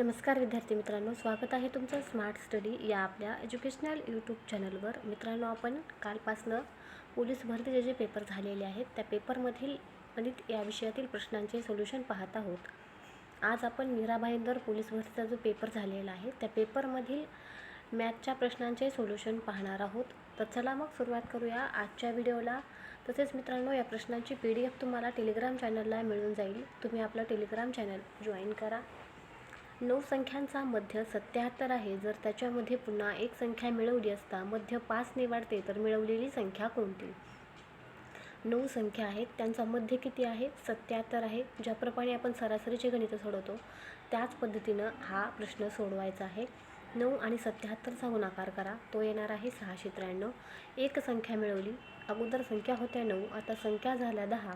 नमस्कार विद्यार्थी मित्रांनो स्वागत आहे तुमचं स्मार्ट स्टडी या आपल्या एज्युकेशनल यूट्यूब चॅनलवर मित्रांनो आपण कालपासनं पोलीस भरतीचे जे पेपर झालेले आहेत त्या पेपरमधील गणित म्हणजे या विषयातील प्रश्नांचे सोल्युशन पाहत आहोत. आज आपण मीराबाईंदर पोलीस भरतीचा जो पेपर झालेला आहे त्या पेपरमधील मॅथच्या प्रश्नांचे सोल्युशन पाहणार आहोत. तर चला मग सुरुवात करूया आजच्या व्हिडिओला तसेच मित्रांनो या प्रश्नांची पी डी एफ तुम्हाला टेलिग्राम चॅनलला मिळून जाईल. तुम्ही आपलं टेलिग्राम चॅनल जॉईन करा. नऊ संख्यांचा मध्य सत्याहत्तर आहे. जर त्याच्यामध्ये पुन्हा एक संख्या मिळवली असता मध्य पाचने वाढते तर मिळवलेली संख्या कोणती? नऊ संख्या आहेत. त्यांचा मध्य किती आहे? सत्याहत्तर आहे. ज्याप्रमाणे आपण सरासरीचे गणित सोडवतो त्याच पद्धतीनं हा प्रश्न सोडवायचा आहे. नऊ आणि सत्याहत्तरचा गुणाकार करा. तो येणार आहे सहाशे त्र्याण्णव. एक संख्या मिळवली. अगोदर संख्या होत्या नऊ. आता संख्या झाल्या दहा.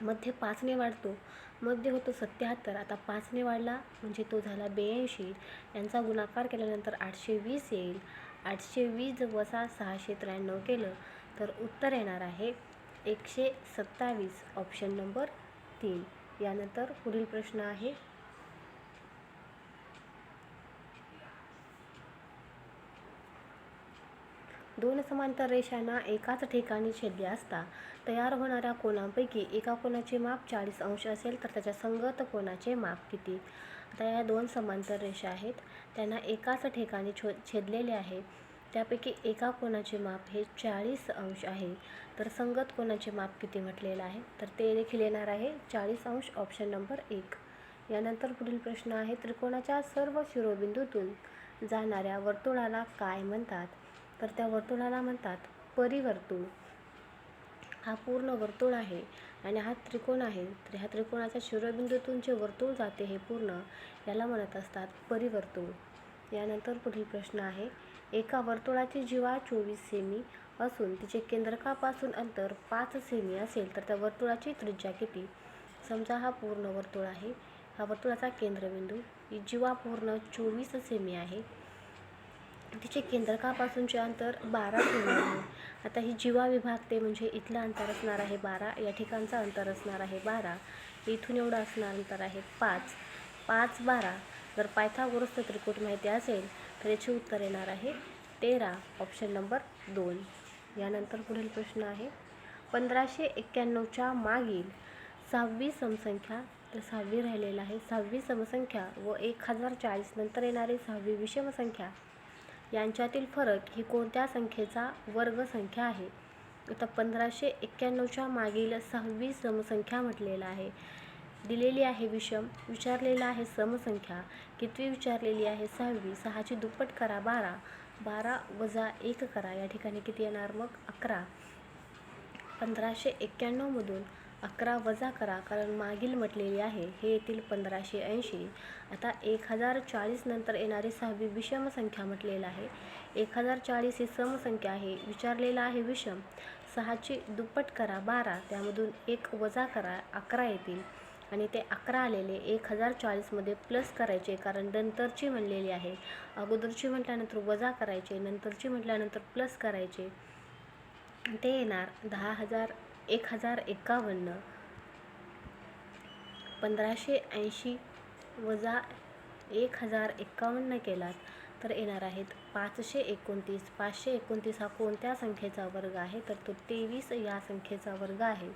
मध्य पाचने वाढतो मध्य होतो सत्याहत्तर आता पाचने वाढला म्हणजे तो झाला ब्याऐंशी. यांचा गुणाकार केल्यानंतर आठशे वीस येईल. आठशे वीस वसा सहाशे त्र्याण्णव केलं तर उत्तर येणार आहे एकशे सत्तावीस ऑप्शन नंबर तीन. यानंतर पुढील प्रश्न आहे. दोन समांतर रेषांना एकाच ठिकाणी छेदल्या असता तयार होणाऱ्या कोणांपैकी एका कोणाचे माप चाळीस अंश असेल तर त्याच्या संगत कोणाचे माप किती? आता या दोन समांतर रेषा आहेत. त्यांना एकाच ठिकाणी छो छेदलेले आहे. त्यापैकी एका कोणाचे माप हे चाळीस अंश आहे. तर संगत कोणाचे माप किती म्हटलेलं आहे? तर ते देखील येणार आहे. चाळीस अंश ऑप्शन नंबर एक. यानंतर पुढील प्रश्न आहे. त्रिकोणाच्या सर्व शिरोबिंदूतून जाणाऱ्या वर्तुळाला काय म्हणतात? तर त्या वर्तुळाला म्हणतात परिवर्तुळ. हा पूर्ण वर्तुळ आहे आणि हा त्रिकोण आहे. तर ह्या त्रिकोणाच्या शिरोबिंदूतून जे वर्तुळ जाते हे पूर्ण याला म्हणत असतात परिवर्तुळ. यानंतर पुढील प्रश्न आहे. एका वर्तुळाची जीवा चोवीस सेमी असून तिचे केंद्रकापासून अंतर पाच सेमी असेल तर त्या वर्तुळाची त्रिज्या किती? समजा हा पूर्ण वर्तुळ आहे. हा वर्तुळाचा केंद्रबिंदू ही जीवा पूर्ण चोवीस सेमी आहे. तिचे केंद्रकापासूनचे अंतर बारा सेमी आहे. आता ही जीवा विभागते म्हणजे इथलं अंतर असणार आहे बारा या ठिकाणचं अंतर असणार आहे बारा इथून एवढं असणार अंतर आहे पाच. पाच बारा जर पायथागोरसचं त्रिकूट माहिती असेल तर याचे उत्तर येणार आहे तेरा ऑप्शन नंबर दोन. यानंतर पुढील प्रश्न आहे पंधराशे एक्क्याण्णवच्या मागील सहावी समसंख्या तर सहावी राहिलेला आहे. सहावी समसंख्या व एक हजार चाळीस नंतर येणारी सहावी विषमसंख्या यांच्यातील फरक ही कोणत्या संख्येचा वर्ग संख्या आहे? आता पंधराशे एक्क्याण्णवच्या मागील सहावी समसंख्या म्हटलेलं आहे. दिलेली आहे विषम विचारलेला आहे समसंख्या कितवी विचारलेली आहे सहावी सहाची दुप्पट करा बारा बारा वजा एक करा. या ठिकाणी किती येणार मग? अकरा. पंधराशे एक्क्याण्णवमधून अकरा वजा करा कारण मागील म्हटलेली आहे हे येतील पंधराशे ऐंशी. आता एक हजार चाळीस नंतर येणारी सहावी विषम संख्या म्हटलेलं आहे. एक हजार चाळीस ही समसंख्या आहे विचारलेलं आहे विषम. सहाची दुप्पट करा बारा त्यामधून एक वजा करा अकरा येतील. आणि ते अकरा आलेले एक हजार चाळीसमध्ये प्लस करायचे कारण नंतरची म्हणलेली आहे. अगोदरची म्हटल्यानंतर वजा करायचे नंतरची म्हटल्यानंतर प्लस करायचे. ते येणार दहा हजार एक हजार एकावन्न. पंधराशे ऐंशी वजा एक हजार एकावन्न केलात तर येणार आहेत पाचशे एकोणतीस. पाचशे एकोणतीस हा कोणत्या संख्येचा वर्ग आहे? तर तो तेवीस या संख्येचा वर्ग आहे.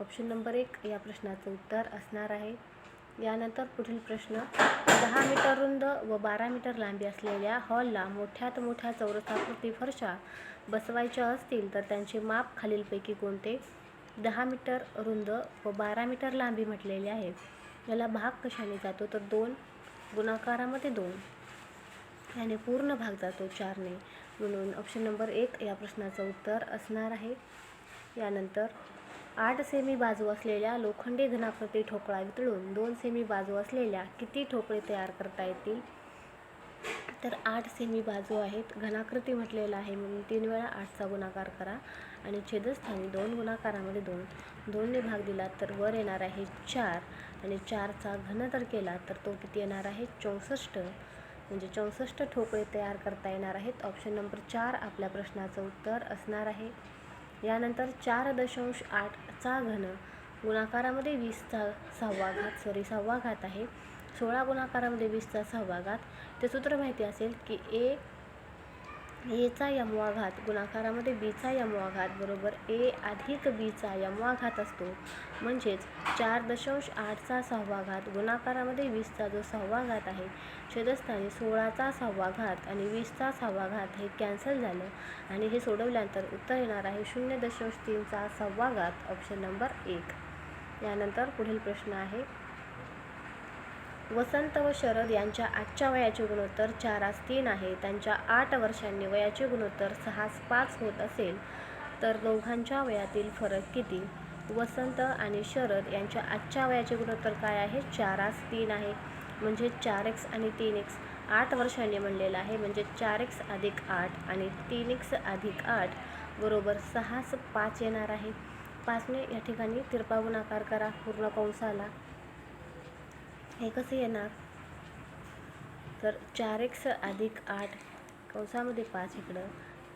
ऑप्शन नंबर एक या प्रश्नाचं उत्तर असणार आहे. यानंतर पुढील प्रश्न दहा मीटर रुंद व बारा मीटर लांबी असलेल्या हॉलला मोठ्यात मोठ्या चौरसाकृती फरशा बसवायच्या असतील तर त्यांचे माप खालीलपैकी कोणते? दहा मीटर रुंद व बारा मीटर लांबी म्हटलेली आहे. याला भाग कशाने जातो? तर दोन गुणाकारामध्ये दोन. याने पूर्ण भाग जातो चारने. म्हणून ऑप्शन नंबर एक या प्रश्नाचं उत्तर असणार आहे. यानंतर आठ सेमी बाजू असलेल्या लोखंडी घनाकृती ठोकळा वितळून दोन सेमी बाजू असलेल्या किती ठोकळे तयार करता येतील? तर आठ सेमी बाजू आहेत. घनाकृती म्हटलेलं आहे म्हणून तीन वेळा आठचा गुणाकार करा आणि छेदस्थानी दोन गुणाकारामध्ये दोन. दोनने भाग दिला तर वर येणार आहे चार आणि चारचा घन जर केला तर तो किती येणार आहे? चौसष्ट. म्हणजे चौसष्ट ठोकळे तयार करता येणार आहेत. ऑप्शन नंबर चार आपल्या प्रश्नाचं उत्तर असणार आहे. यानंतर चार दशांश आठचा घन. गुणाकारामध्ये वीसचा सहावा घात सॉरी सहावा घात आहे. सोळा गुणाकारामध्ये वीसचा सहभागात. ते सूत्र माहिती असेल की ए एचा यमवा घात गुणाकारामध्ये बीचा यमवा घात बरोबर ए अधिक बीचा यमवा घात असतो. म्हणजेच चार दशांश आठचा सहवाघात गुणाकारामध्ये वीसचा जो सहवाघात आहे छेदस्थानी सोळाचा सहवाघात आणि वीसचा सहवाघात हे कॅन्सल झालं आणि हे सोडवल्यानंतर उत्तर येणार आहे शून्य दशांश तीनचा सहवाघात ऑप्शन नंबर एक. यानंतर पुढील प्रश्न आहे. वसंत व शरद यांच्या आजच्या वयाचे गुणोत्तर चारास तीन आहे. त्यांच्या आठ वर्षांनी वयाचे गुणोत्तर सहास पाच होत असेल तर दोघांच्या वयातील फरक किती? वसंत आणि शरद यांच्या आजच्या वयाचे गुणोत्तर काय आहे? चारास तीन आहे. म्हणजे चार एक्स आणि तीन एक्स आठ वर्षांनी म्हणलेलं आहे. म्हणजे चार एक्स अधिक आठ आणि तीन एक्स अधिक आठ बरोबर सहास पाच येणार आहे. पाचने या ठिकाणी तिरपा गुणाकार करा. पूर्ण कंसाला हे कसं येणार? तर चार एक्स अधिक आठ कंसामध्ये पाच इकडं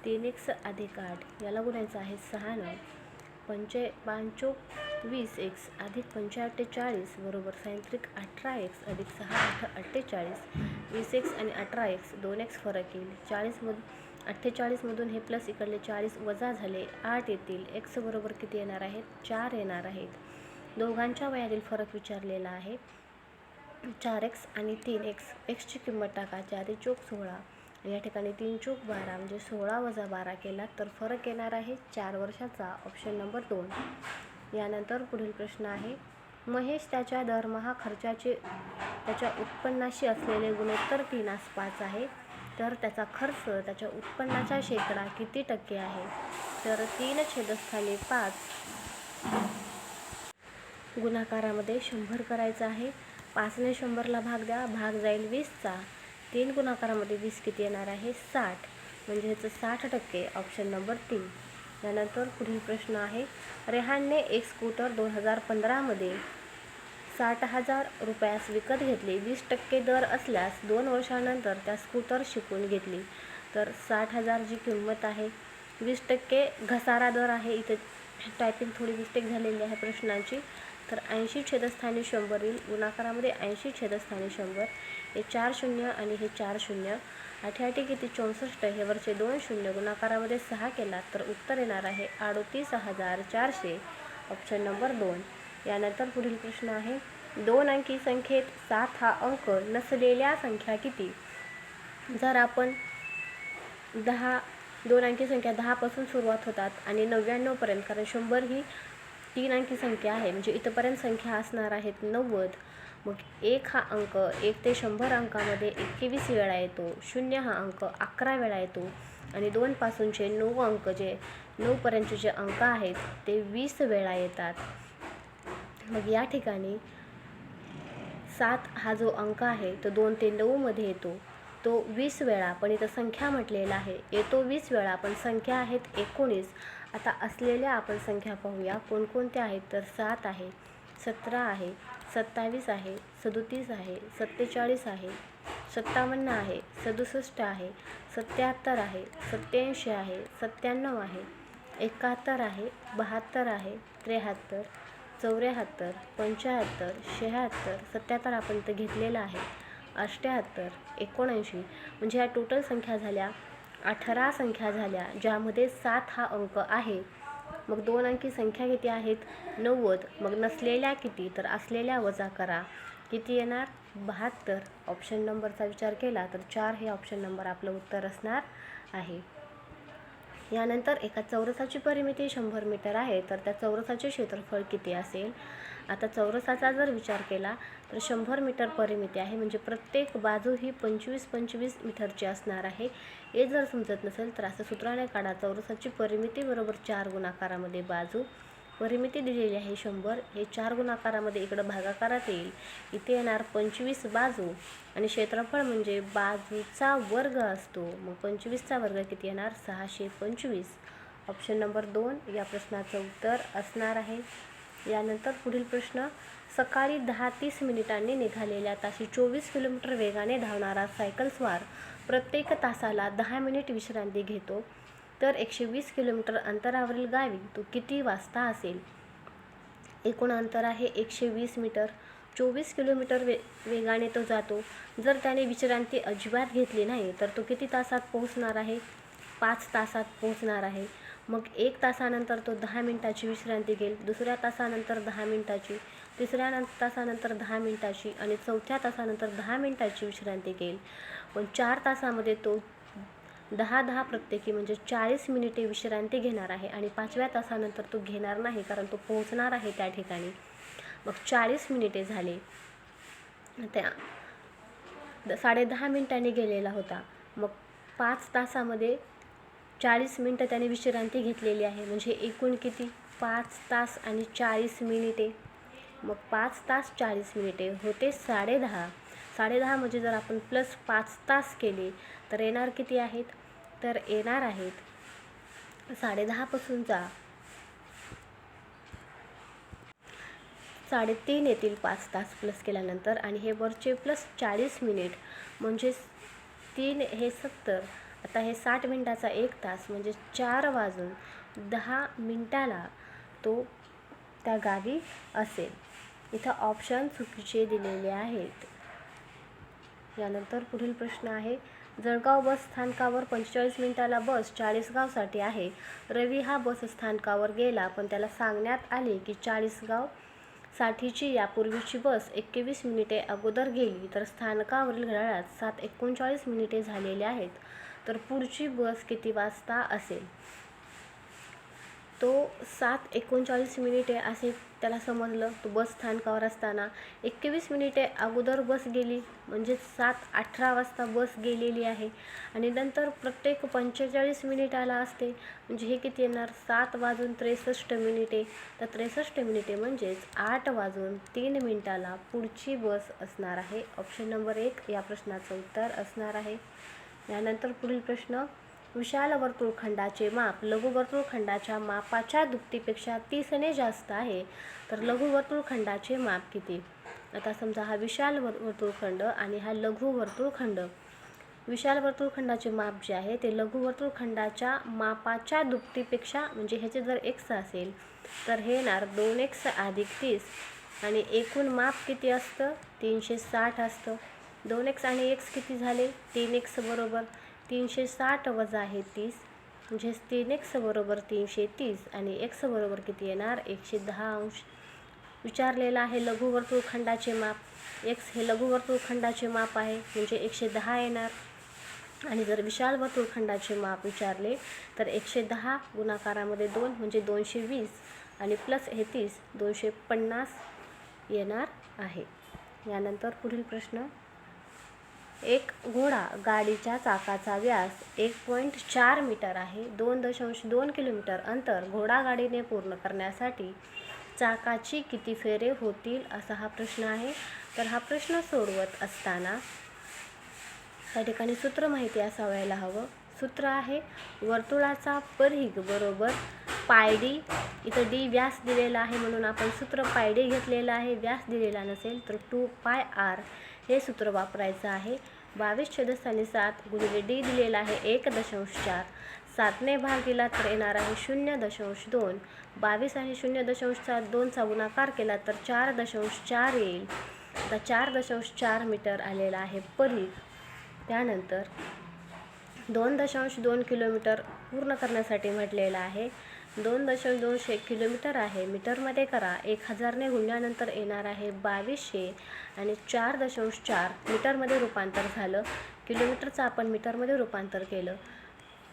तीन एक्स अधिक आठ याला गुणायचं आहे सहानं पंचे पाचो वीस एक्स अधिक पंचाअठ्ठेचाळीस बरोबर सायंत्रिक अठरा एक्स अधिक सहा आठ अठ्ठेचाळीस. वीस एक्स आणि अठरा एक्स दोन एक्स फरक येईल. चाळीसमधून अठ्ठेचाळीसमधून हे प्लस इकडले चाळीस वजा झाले आठ येतील. एक्स बरोबर किती येणार आहेत? चार येणार आहेत. दोघांच्या वयातील फरक विचारलेला आहे. चार एक्स आणि तीन एक्स. एक्सची किंमत टाका चारी चोक सोळा. या ठिकाणी तीन चोक बारा म्हणजे सोळा वजा बारा केला तर फरक येणार आहे चार वर्षाचा. ऑप्शन नंबर दोन. यानंतर पुढील प्रश्न आहे महेश त्याच्या दरमहा खर्चाचे त्याच्या उत्पन्नाशी असलेले गुणोत्तर तीन पाच आहे. तर त्याचा खर्च त्याच्या उत्पन्नाच्या शेकडा किती टक्के आहे? तर तीन छेदस्थानी पाच. गुणाकारामध्ये शंभर करायचं आहे. पाचने शंभरला भाग द्या भाग जाईल वीसचा. तीन गुणाकारामध्ये वीस किती येणार आहे? साठ. म्हणजे ह्याचं साठ टक्के ऑप्शन नंबर तीन. यानंतर पुढील प्रश्न आहे रेहानने एक स्कूटर दोन हजार पंधरामध्ये साठ हजार रुपयास विकत घेतली. वीस टक्के दर असल्यास दोन वर्षानंतर त्या स्कूटर शिकून घेतली. तर साठ हजार जी किंमत आहे वीस टक्के घसारा दर आहे. इथे टायपिंग थोडी मिस्टेक झालेली आहे प्रश्नांची. तर ऐंशी छेदस्थानी शंभर येईल गुणाकारामध्ये ऐंशी छेदस्थानी शंभर हे चार शून्य आणि हे चार शून्य. आठी किती चौसष्ट हे वरचे दोन शून्य. गुणाकारामध्ये सहा केला तर उत्तर येणार आहे अडोतीस हजार चारशे. ऑप्शन नंबर दोन. यानंतर पुढील प्रश्न आहे दोन अंकी संख्येत सात हा अंक नसलेल्या संख्या किती? जर आपण दहा दोन अंकी संख्या दहापासून सुरुवात होतात आणि नव्याण्णवपर्यंत कारण शंभर ही तीन अंकी संख्या आहे. म्हणजे इथंपर्यंत संख्या असणार आहेत नव्वद. मग एक हा अंक एक ते शंभर अंकामध्ये एकवीस वेळा येतो शून्य हा अंक अकरा वेळा येतो आणि दोनपासूनचे नऊ अंक जे नऊपर्यंतचे जे अंक आहेत ते वीस वेळा येतात. मग या ठिकाणी सात हा जो अंक आहे तो दोन ते नऊमध्ये येतो. तो वीस वेळा पण इथं संख्या म्हटलेला आहे. येतो वीस वेळा पण संख्या आहेत एकोणीस. आता असलेल्या आपण संख्या पाहूया. कोणकोणत्या आहेत? तर सात आहे सतरा आहे सत्तावीस आहे सदोतीस आहे सत्तेचाळीस आहे सत्तावन्न आहे सदुसष्ट आहे सत्याहत्तर आहे सत्याऐंशी आहे सत्त्याण्णव आहे एकाहत्तर आहे बहात्तर आहे त्र्याहत्तर चौऱ्याहत्तर पंच्याहत्तर शहात्तर सत्याहत्तर आपण इथं घेतलेलं आहे अष्ट्याहत्तर एकोणऐंशी. म्हणजे ह्या टोटल संख्या झाल्या अठरा संख्या झाल्या ज्यामध्ये सात हा अंक आहे. मग दोन अंकी संख्या किती आहेत? नव्वद. मग नसलेल्या किती? तर असलेल्या वजा करा. किती येणार? बहात्तर. ऑप्शन नंबरचा विचार केला तर चार हे ऑप्शन नंबर आपलं उत्तर असणार आहे. यानंतर एका चौरसाची परिमिती शंभर मीटर आहे तर त्या चौरसाचे क्षेत्रफळ किती असेल? आता चौरसाचा जर विचार केला तर शंभर मीटर परिमिती आहे. म्हणजे प्रत्येक बाजू ही पंचवीस पंचवीस मीटरची असणार आहे. हे जर समजत नसेल तर असं सूत्राने काढा चौरसाची परिमिती बरोबर चार गुणाकारामध्ये बाजू. परिमिती दिलेली आहे शंभर. हे चार गुणाकारामध्ये इकडं भागाकारात येईल. इथे येणार पंचवीस बाजू. आणि क्षेत्रफळ म्हणजे बाजूचा वर्ग असतो. मग पंचवीसचा वर्ग किती येणार? सहाशे पंचवीस. ऑप्शन नंबर दोन या प्रश्नाचं उत्तर असणार आहे. यानंतर पुढील प्रश्न सकाळी दहा तीस मिनिटांनी निघालेल्या ताशी चोवीस किलोमीटर वेगाने धावणारा सायकलस्वार प्रत्येक तासाला दहा मिनिट विश्रांती घेतो तर एकशे वीस किलोमीटर अंतरावरील गावी तो किती वाजता असेल? एकूण अंतर आहे एकशे वीस मीटर. चोवीस किलोमीटर वे वेगाने तो जातो. जर त्याने विश्रांती अजिबात घेतली नाही तर तो किती तासात पोहोचणार आहे? पाच तासात पोहोचणार आहे. मग एक तासानंतर तो दहा मिनटाची विश्रांती घेईल दुसऱ्या तासानंतर दहा मिनटाची तिसऱ्या तासानंतर दहा मिनटाची आणि चौथ्या तासानंतर दहा मिनटाची विश्रांती घेईल. पण चार तासामध्ये तो दहा दहा प्रत्येकी म्हणजे चाळीस मिनिटे विश्रांती घेणार आहे आणि पाचव्या तासानंतर तो घेणार नाही कारण तो पोहोचणार आहे त्या ठिकाणी. मग चाळीस मिनिटे झाले. त्या द- साडे दहा मिनिटांनी गेलेला होता. मग पाच तासामध्ये चाळीस मिनटं त्याने विश्रांती घेतलेली आहे. म्हणजे एकूण किती? पाच तास आणि चाळीस मिनिटे. मग पाच तास चाळीस मिनिटे होते साडेदहा साडेदहा म्हणजे जर आपण प्लस पाच तास केले तर येणार किती आहेत? तर येणार आहेत साडेदहापासूनचा साडेतीन येतील पाच तास प्लस केल्यानंतर आणि हे वरचे प्लस चाळीस मिनिट म्हणजे तीन हे सत्तर. आता हे साठ मिनटाचा एक तास म्हणजे चार वाजून दहा मिनटाला तो त्या गावी असेल. इथं ऑप्शन चुकीचे दिलेले आहेत. यानंतर पुढील प्रश्न आहे जळगाव बस स्थानकावर पंचेचाळीस मिनिटाला बस चाळीसगावसाठी आहे. रवी हा बस स्थानकावर गेला पण त्याला सांगण्यात आले की चाळीसगाव साठीची यापूर्वीची बस एकवीस मिनिटे अगोदर गेली तर स्थानकावरील घड्याळात सात एकोणचाळीस मिनिटे झालेली आहेत. तर पुढची बस किती वाजता असेल? तो सात एकोणचाळीस मिनिटे असे त्याला समजलं. तो बस स्थानकावर असताना एकवीस मिनिटे अगोदर बस गेली. म्हणजे सात अठरा वाजता बस गेलेली आहे. आणि नंतर प्रत्येक पंचेचाळीस मिनिटाला असते. म्हणजे हे किती येणार? सात वाजून त्रेसष्ट मिनिटे. तर त्रेसष्ट मिनिटे म्हणजेच आठ वाजून तीन मिनिटाला पुढची बस असणार आहे. ऑप्शन नंबर एक या प्रश्नाचं उत्तर असणार आहे. यानंतर पुढील प्रश्न विशाल वर्तुळखंडाचे माप लघु वर्तुळखंडाच्या मापाच्या दुपटीपेक्षा तीसने जास्त आहे. तर लघु वर्तुळखंडाचे माप किती? आता समजा हा विशाल वर वर्तुळखंड आणि हा लघु वर्तुळखंड विशाल वर्तुळखंडाचे माप जे आहे ते लघु वर्तुळखंडाच्या मापाच्या दुपटीपेक्षा म्हणजे ह्याचे जर एक्स असेल तर हे येणार दोन एक्स अधिक तीस. आणि एकूण माप किती असतं? तीनशे साठ असतं. दोन एक्स आणि एक्स किती झाले? तीन एक्स बरोबर तीनशे साठ वजा आहे तीस. म्हणजेच तीन एक्स बरोबर तीनशे तीस आणि एक्स बरोबर किती येणार? एकशे दहा अंश. विचारलेलं आहे लघुवर्तुळखंडाचे माप. एक्स हे लघुवर्तुळखंडाचे माप आहे म्हणजे एकशे दहा येणार. आणि जर विशाल वर्तुळखंडाचे माप विचारले तर एकशे दहा गुणाकारामध्ये दोन म्हणजे दोनशे वीस. आणि प्लस हे तीस दोनशे पन्नास येणार आहे. यानंतर पुढील प्रश्न. एक घोडा गाडीच्या चाकाचा व्यास एक पॉईंट चार मीटर आहे. दोन दशांश दोन किलोमीटर अंतर घोडागाडीने पूर्ण करण्यासाठी चाकाची किती फेरे होतील असा हा प्रश्न आहे. तर हा प्रश्न सोडवत असताना त्या ठिकाणी सूत्र माहिती असावायला हवं. सूत्र आहे वर्तुळाचा परिघ बरोबर पायडी. इथं डी व्यास दिलेला आहे म्हणून आपण सूत्र पायडी घेतलेलं आहे. व्यास दिलेला नसेल तर टू पाय आर. हे सूत्र वापरायचं आहे. बावीस छेदस्थानी सात गुणिले डी दिलेला आहे एक दशांश चार. सातने भाग दिला तर येणार आहे शून्य दशांश दोन. बावीस आणि शून्य दशांश सात दोनचा गुणाकार केला तर चार दशांश चार येईल. आता चार दशांश चार मीटर आलेला आहे परीघ त्यानंतर दोन दशांश दोन किलोमीटर पूर्ण करण्यासाठी म्हटलेलं आहे. दोन दशांश दोनशे किलोमीटर आहे. मीटरमध्ये करा. एक हजारने गुणल्यानंतर येणार आहे बावीसशे आणि चार दशांश चार मीटरमध्ये रूपांतर झालं. किलोमीटरचं आपण मीटरमध्ये रूपांतर केलं.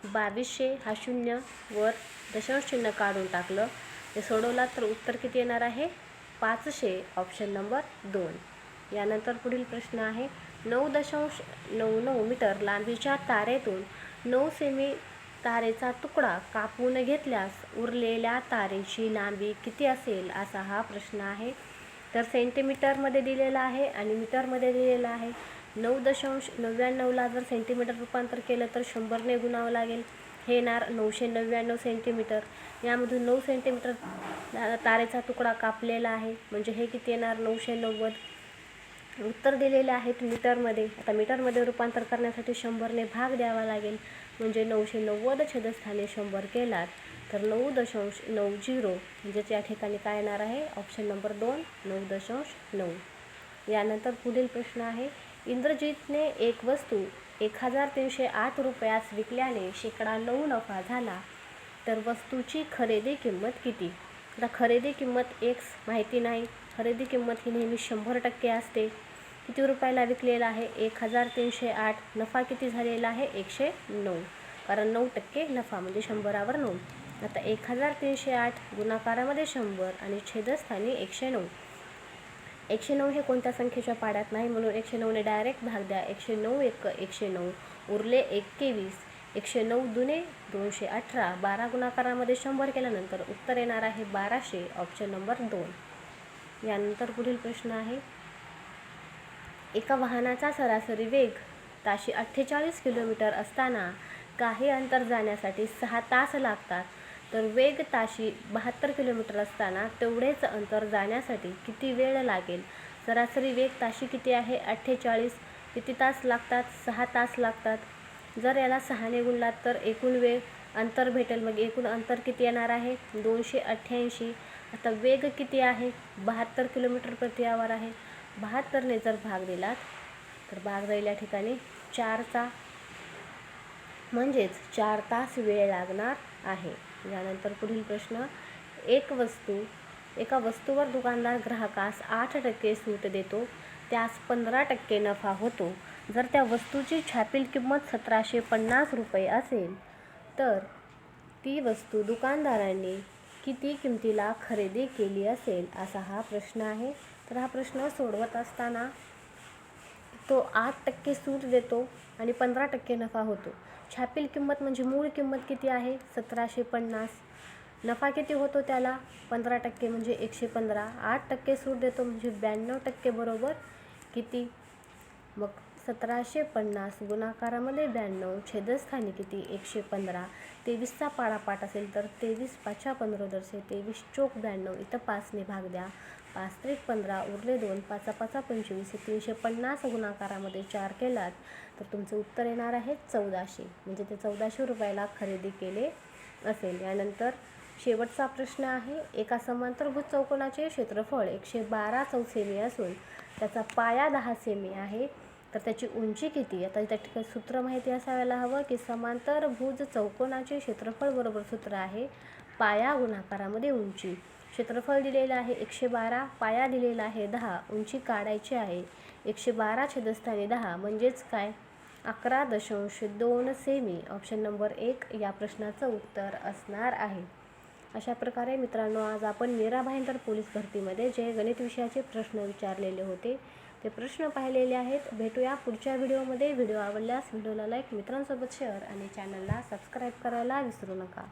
बावीसशे हा शून्य वर दशांश चिन्ह काढून टाकलं. ते सोडवला तर उत्तर किती येणार आहे? पाचशे. ऑप्शन नंबर दोन. यानंतर पुढील प्रश्न आहे. नऊ दशांश नऊ नऊ मीटर लांबीच्या तारेतून नऊ सेमी तारेचा तुकडा कापून घेतल्यास उरलेल्या तारेची लांबी किती असेल असा हा प्रश्न आहे. तर सेंटीमीटरमध्ये दिलेला आहे आणि मीटरमध्ये दिलेला आहे. नऊ दशांश नव्याण्णवला जर सेंटीमीटर रूपांतर केलं तर शंभरने गुणावं लागेल. हे येणार नऊशे नव्याण्णव सेंटीमीटर. यामधून नऊ सेंटीमीटर तारेचा तुकडा कापलेला आहे. म्हणजे हे किती येणार? नऊशे नव्वद. उत्तर दिलेले आहेत मीटरमध्ये. आता मीटरमध्ये रूपांतर करण्यासाठी शंभरने भाग द्यावा लागेल. म्हणजे नऊशे नव्वद छेदस्थानी शंभर केलात तर नऊ दशांश नऊ झिरो. म्हणजेच या ठिकाणी काय येणार आहे? ऑप्शन नंबर दोन नऊ दशांश नऊ. यानंतर पुढील प्रश्न आहे. इंद्रजितने एक वस्तू एक हजार तीनशे आठ रुपयास विकल्याने शेकडा नऊ नफा झाला. तर वस्तूची खरेदी किंमत किती? आता खरेदी किंमत एक्स माहिती नाही. खरेदी किंमत ही नेहमी शंभर टक्के असते. किती रुपयाला विकलेला आहे? एक हजार तीनशे आठ. नफा किती झालेला आहे? एकशे नऊ. कारण नऊ टक्के नफा म्हणजे शंभरावर नऊ. आता एक हजार तीनशे आठ गुणाकारामध्ये शंभर आणि छेदस्थानी एकशे नऊ. एकशे नऊ हे कोणत्या संख्येच्या पाड्यात नाही? म्हणून एकशे नऊने डायरेक्ट भाग द्या. एकशे नऊ एक एकशे नऊ. उरले एकवीस एकशे नऊ दुने दोनशे अठरा. बारा गुणाकारामध्ये शंभर केल्यानंतर उत्तर येणार आहे बाराशे. ऑप्शन नंबर दोन. यानंतर पुढील प्रश्न आहे. एका वाहनाचा सरासरी वेग ताशी अठ्ठेचाळीस किलोमीटर असताना काही अंतर जाण्यासाठी सहा तास लागतात. तर वेग ताशी बहात्तर किलोमीटर असताना तेवढेच अंतर जाण्यासाठी किती वेळ लागेल? सरासरी वेग ताशी किती आहे? अठ्ठेचाळीस. किती तास लागतात? सहा तास लागतात. जर याला सहाने गुणलात तर एकूण वेळ अंतर भेटेल. मग एकूण अंतर किती येणार आहे? दोनशे अठ्ठ्याऐंशी. आता वेग किती आहे? बहात्तर किलोमीटर प्रति आवर आहे. बहात्तरने जर भाग दिलात तर भाग राहिल्या ठिकाणी चारचा म्हणजेच चार तास वेळ लागणार आहे. यानंतर पुढील प्रश्न एक वस्तू एका वस्तूवर दुकानदार ग्राहकास आठ टक्के सूट देतो त्यास पंधरा टक्के नफा होतो. जर त्या वस्तूची छापील किंमत सतराशे पन्नास रुपये असेल तर ती वस्तू दुकानदारांनी किती किमतीला खरेदी केली असेल असा हा प्रश्न आहे. तर हा प्रश्न सोडवत असताना तो आठ टक्के सूट देतो आणि पंधरा टक्के नफा होतो. छापील किंमत म्हणजे मूळ किंमत किती आहे? सतराशे पन्नास. नफा किती होतो त्याला? पंधरा टक्के म्हणजे एकशे पंधरा. आठ टक्के सूट देतो म्हणजे ब्याण्णव टक्के बरोबर किती? मग सतराशे पन्नास गुणाकारामध्ये ब्याण्णव छेदस्थानी किती? एकशे पंधरा. तेवीसचा पाडापाठ असेल तर तेवीस पाचशा पंधरा दरशे. तेवीस चोक ब्याण्णव. इथं पाचने भाग द्या. पाच त्रिक पंधरा उरले दोन पाचा पाचा पंचवीस हे तीनशे पन्नास गुणाकारामध्ये चार केलात तर तुमचं उत्तर येणार आहे चौदाशे. म्हणजे ते चौदाशे रुपयाला खरेदी केले असेल. यानंतर शेवटचा प्रश्न आहे एका समांतरभुज चौकोनाचे क्षेत्रफळ एकशे बारा चौसेमी असून त्याचा पाया दहा सेमी आहे. तर त्याची उंची किती? आता त्या ठिकाणी सूत्र माहिती असायला हवं की समांतरभुज चौकोनाचे क्षेत्रफळ बरोबर सूत्र आहे पाया गुणाकारामध्ये उंची. क्षेत्रफळ दिलेलं आहे. एकशे बारा पाया दिलेला आहे. दहा उंची काढायची आहे. एकशे बारा छेदस्थानी दहा म्हणजेच काय? अकरा दशांश दोन सेमी. ऑप्शन नंबर एक या प्रश्नाचं उत्तर असणार आहे. अशा प्रकारे मित्रांनो आज आपण मीरा भाईंदर पोलीस भरतीमध्ये जे गणित विषयाचे प्रश्न विचारलेले होते ते प्रश्न पाहिलेले आहेत. भेटूया पुढच्या व्हिडिओमध्ये. व्हिडिओ आवडल्यास व्हिडिओला लाईक मित्रांसोबत शेअर आणि चॅनलला सबस्क्राईब करायला विसरू नका.